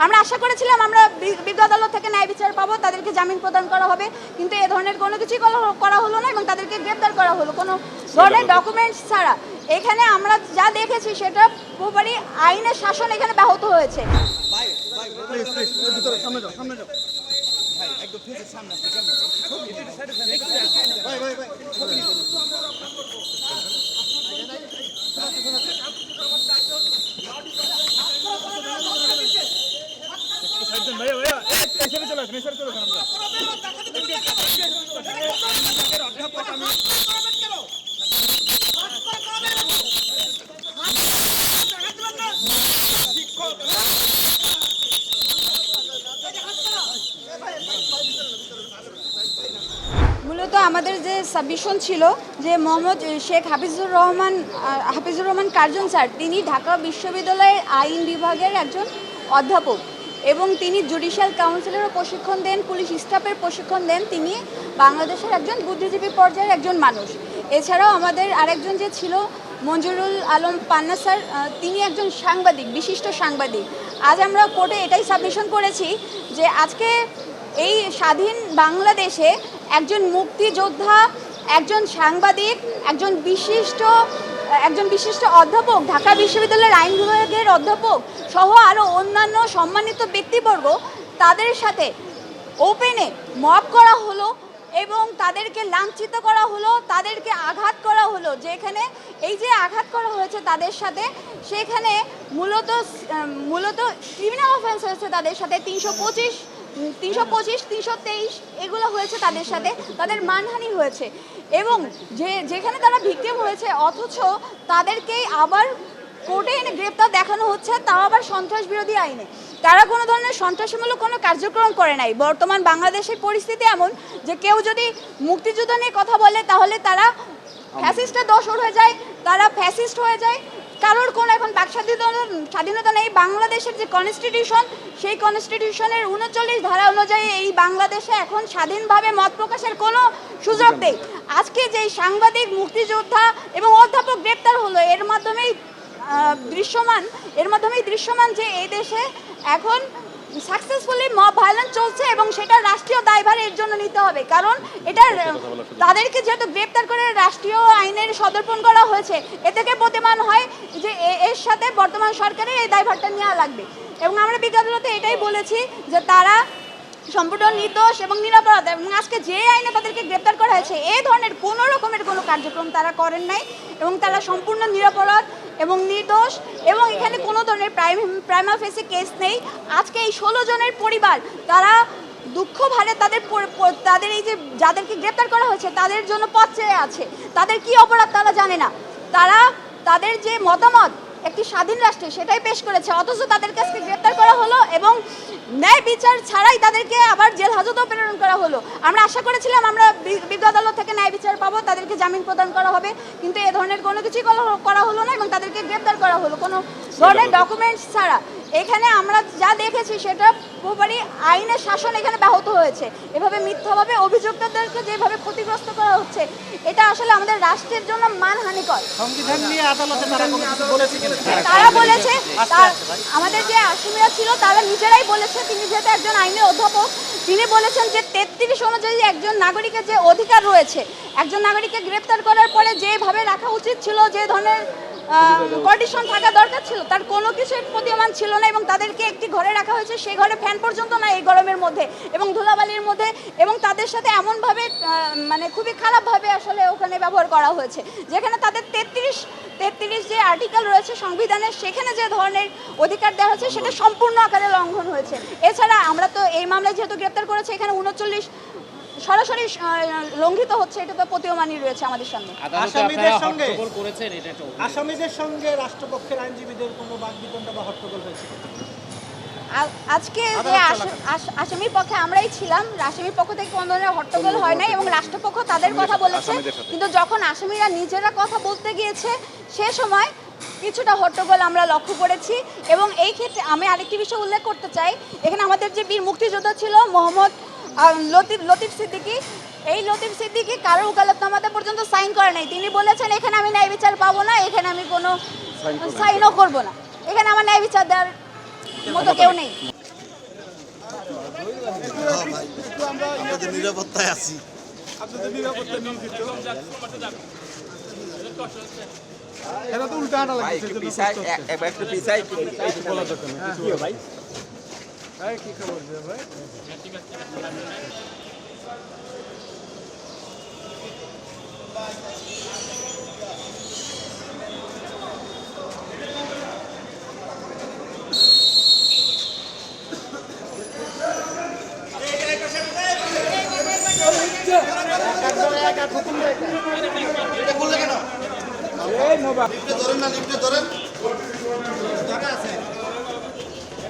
আমরা আশা করেছিলাম আমরা বি- বিজ্ঞ আদালত থেকে ন্যায় বিচার পাবো তাদেরকে জামিন প্রদান করা হবে। কিন্তু এ ধরনের কোনো কিছুই করা- হলো না এবং তাদেরকে গ্রেপ্তার করা হলো। কোনো ধরনের ডকুমেন্টস ছাড়া। এখানে আমরা যা দেখেছি সেটা পুরোপুরি আইনের শাসন এখানে ব্যাহত হয়েছে। প্লিজ প্লিজ ভিতরে সামনে যাও সামনে। যাও ভাই আসেন মূলত আমাদের যে সাবমিশন ছিল যে মোহাম্মদ শেখ হাফিজুর রহমান হাফিজুর রহমান কার্জন স্যার, তিনি ঢাকা বিশ্ববিদ্যালয়ের আইন বিভাগের একজন অধ্যাপক। এবং তিনি জুডিশিয়াল কাউন্সিলেরও প্রশিক্ষণ দেন, পুলিশ স্টাফের প্রশিক্ষণ দেন। তিনি বাংলাদেশের একজন বুদ্ধিজীবী পর্যায়ের একজন মানুষ। এছাড়াও আমাদের আরেকজন যে ছিল, মঞ্জুরুল আলম পান্না স্যার তিনি একজন সাংবাদিক, বিশিষ্ট সাংবাদিক। আজ আমরা কোর্টে এটাই সাবমিশন করেছি যে আজকে এই স্বাধীন বাংলাদেশে একজন মুক্তিযোদ্ধা, একজন সাংবাদিক, একজন বিশিষ্ট একজন বিশিষ্ট অধ্যাপক, ঢাকা বিশ্ববিদ্যালয়ের আইন বিভাগের অধ্যাপক সহ আরও অন্যান্য সম্মানিত ব্যক্তিবর্গ, তাদের সাথে ওপেনে মব করা হলো এবং তাদেরকে লাঞ্ছিত করা হলো, তাদেরকে আঘাত করা হলো। যেখানে এই যে আঘাত করা হয়েছে তাদের সাথে, সেখানে মূলত মূলত ক্রিমিনাল অফেন্স হয়েছে তাদের সাথে। তিনশো পঁচিশ তিনশো পঁচিশ তিনশো তেইশ এগুলো হয়েছে তাদের সাথে তাদের মানহানি হয়েছে। এবং যে যেখানে তারা ভিকটিম হয়েছে অথচ তাদেরকেই আবার কোর্টে এনে গ্রেপ্তার দেখানো হচ্ছে তাও আবার সন্ত্রাস বিরোধী আইনে। তারা কোনো ধরনের সন্ত্রাসমূলক কোনো কার্যক্রম করে নাই। বর্তমান বাংলাদেশের পরিস্থিতি এমন যে কেউ যদি মুক্তিযুদ্ধ নিয়ে কথা বলে তাহলে তারা ফ্যাসিস্টের দোষর হয়ে যায় তারা ফ্যাসিস্ট হয়ে যায় কারোর কোনো এখন বাক স্বাধীনতা স্বাধীনতা নেই। বাংলাদেশের যে কনস্টিটিউশন সেই কনস্টিটিউশনের উনচল্লিশ ধারা অনুযায়ী এই বাংলাদেশে এখন স্বাধীনভাবে মত প্রকাশের কোনো সুযোগ নেই। আজকে যে সাংবাদিক, মুক্তিযোদ্ধা এবং অধ্যাপক গ্রেপ্তার হলো, এর মাধ্যমেই দৃশ্যমান, এর মাধ্যমেই দৃশ্যমান যে এই দেশে এখন সাকসেসফুলি মব ভায়োলেন্স চলছে এবং সেটা রাষ্ট্রীয় দায়ভার এর জন্য নিতে হবে। কারণ এটা তাদেরকে যেহেতু গ্রেপ্তার করে রাষ্ট্রীয় আইনের সদর্পণ করা হয়েছে এ থেকে প্রতিমান হয় যে এর সাথে বর্তমান সরকারের এই দায়ভারটা নেওয়া লাগবে। এবং আমরা বিজ্ঞাপনতে এটাই বলেছি যে তারা সম্পূর্ণ নির্দোষ এবং নিরাপরাধ। এবং আজকে যে আইনে তাদেরকে গ্রেপ্তার করা হয়েছে এই ধরনের কোনো রকমের কোনো কার্যক্রম তারা করেন নাই এবং তারা সম্পূর্ণ নিরাপরাধ এবং নির্দোষ এবং এখানে কোনো ধরনের প্রাইম, প্রাইমা ফেসে কেস নেই। আজকে এই ষোলো জনের পরিবার, তারা দুঃখ ভারে তাদের তাদের এই যে যাদেরকে গ্রেপ্তার করা হয়েছে, তাদের জন্য পথ চেয়ে আছে। তাদের কি অপরাধ তারা জানে না। তারা, তাদের যে মতামত একটি স্বাধীন রাষ্ট্রে, সেটাই পেশ করেছে, অথচ তাদের কাছে গ্রেপ্তার করা হলো এবং ন্যায় বিচার ছাড়াই তাদেরকে আবার জেল প্রেরণ করা হলো। আমরা আশা করেছিলাম আমরা বিজ্ঞ আদালত থেকে ন্যায় বিচার পাবো তাদেরকে জামিন প্রদান করা হবে কিন্তু এ ধরনের কোনো কিছুই করা হলো না এবং তাদেরকে গ্রেপ্তার করা হলো। কোনো ধরনের ডকুমেন্টস ছাড়া। এখানে আমরা যা দেখেছি সেটা পুরোপুরি আইনের শাসন এখানে ব্যাহত হয়েছে। এভাবে মিথ্যাভাবে অভিযুক্তদেরকে যেভাবে ক্ষতিগ্রস্ত করা হচ্ছে এটা আসলে আমাদের রাষ্ট্রের জন্য মানহানিকর। সংবিধান নিয়ে আদালতে তারা কোনো কিছু বলেছে তারা বলেছে আমাদের যে আসামিরা ছিল তারা নিজেরাই বলেছে তিনি যেহেতু একজন আইনের অধ্যাপক তিনি বলেছেন যে তেত্রিশ অনুযায়ী একজন নাগরিকের যে অধিকার রয়েছে একজন নাগরিককে গ্রেপ্তার করার পরে যেভাবে রাখা উচিত ছিল যে ধরনের কন্ডিশন থাকা দরকার ছিল। তার কোনো কিছুই প্রতীয়মান ছিল না এবং তাদেরকে একটি ঘরে রাখা হয়েছে। সেই ঘরে ফ্যান পর্যন্ত না এই গরমের মধ্যে। এবং ধুলাবালির মধ্যে এবং তাদের সাথে এমনভাবে মানে খুবই খারাপভাবে আসলে ওখানে ব্যবহার করা হয়েছে। যেখানে তাদের তেত্রিশ তেত্রিশ যে আর্টিকেল রয়েছে সংবিধানের সেখানে যে ধরনের অধিকার দেওয়া হয়েছে সেটা সম্পূর্ণ আকারে লঙ্ঘন হয়েছে। এছাড়া আমরা তো এই মামলায় যেহেতু গ্রেপ্তার করেছে এখানে উনচল্লিশ সরাসরি লঙ্ঘিত হচ্ছে এটা তো প্রতীয়মানই রয়েছে আমাদের সামনে। আসামিদের সঙ্গে- করেছেন এটা আসামিদের সঙ্গে রাষ্ট্রপক্ষের আইনজীবীদের কোনো বাকবিতণ্ডা বা হট্টগোল হয়েছে আজকে যে আস- আস- আসামির পক্ষে আমরাই ছিলাম আসামির পক্ষ থেকে কোনো ধরনের হট্টগোল হয় নাই এবং রাষ্ট্রপক্ষ তাদের কথা বলেছে। কিন্তু যখন আসামিরা নিজেরা কথা বলতে গিয়েছে সে সময় কিছুটা হট্টগোল আমরা লক্ষ্য করেছি এবং এই ক্ষেত্রে আমি আরেকটি বিষয় উল্লেখ করতে চাই। এখানে আমাদের যে বীর মুক্তিযোদ্ধা ছিল মোহাম্মদ লতিফ লতিফ সিদ্দিকী এই লতিফ সিদ্দিকি কারও উকালতনামাতে পর্যন্ত সাইন করে নাই। তিনি বলেছেন এখানে আমি ন্যায় বিচার পাবো না এখানে আমি কোনো সাইনও করব না। এখানে আমার ন্যায় বিচার দেওয়ার মতো কেউ নেই। নিরাপত্তায় আছি। এরা তো উল্টা হাঁটা লাগছে একটু পিছাই একটু পিছাই বলা দরকার কি ভাই কি খবর দিয়ে ভাই ধরেন না লিফটে ধরেন আসেন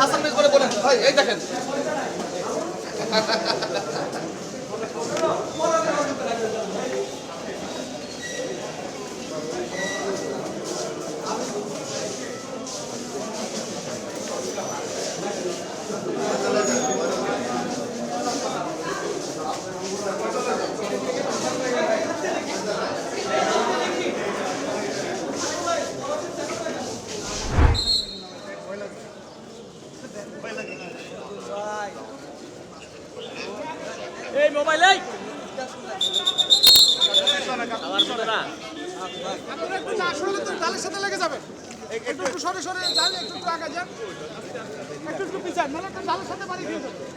হাসান মিস করে বলেন এই দেখেন এই মোবাইল এই আপনারা একটু না সরলে তো ডালের সাথে লেগে যাবেন একটু সরে সরে, যান, একটু একটু আগে যান। একটু একটু পিছান, নাহলে একটু জালের সাথে বাড়ি দিয়ে যাবে